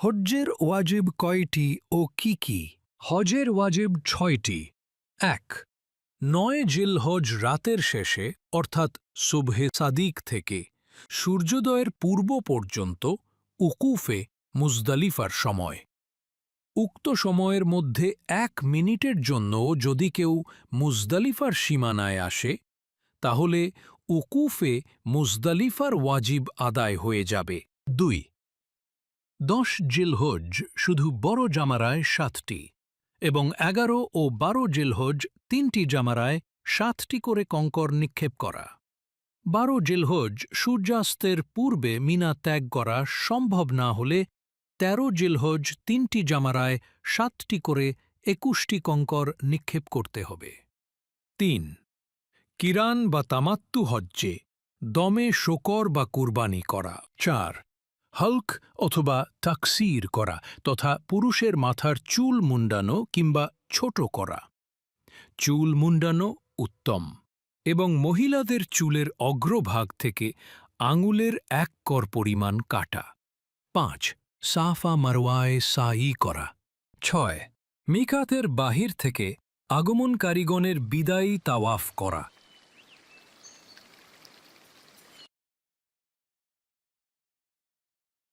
হজ্জের ওয়াজিব কয়টি ও কি কি? হজের ওয়াজিব ছয়টি। এক, নয় জিলহজ রাতের শেষে, অর্থাৎ সুবহে সাদিক থেকে, সূর্যোদয়ের পূর্ব পর্যন্ত, উকুফে মুজদালিফার সময়। উক্ত সময়ের মধ্যে এক মিনিটের জন্য যদি কেউ মুজদালিফার সীমানায় আসে, তাহলে উকুফে মুজদালিফার ওয়াজিব আদায় হয়ে যাবে। দুই দশ জিলহজ শুধু বড় জামারায় সাতটি এবং এগারো ও বারো জিলহজ তিনটি জামারায় সাতটি করে কঙ্কর নিক্ষেপ করা। বারো জিলহজ সূর্যাস্তের পূর্বে মিনা ত্যাগ করা সম্ভব না হলে তেরো জিলহজ তিনটি জামারায় সাতটি করে একুশটি কঙ্কর নিক্ষেপ করতে হবে। তিন, কিরান বা তামাত্তু হজ্জে দমে শোকর বা কুরবানি করা। চার হল্ক অথবা তাকসির করা তথা পুরুষের মাথার চুল মুন্ডানো কিংবা ছোট করা। চুল মুন্ডানো উত্তম এবং মহিলাদের চুলের অগ্রভাগ থেকে আঙুলের এক কর পরিমাণ কাটা। পাঁচ, সাফা মারওয়ায় সাই করা। ছয়, মিকাতের বাহির থেকে আগমনকারীগণের বিদায়ী তাওয়াফ করা।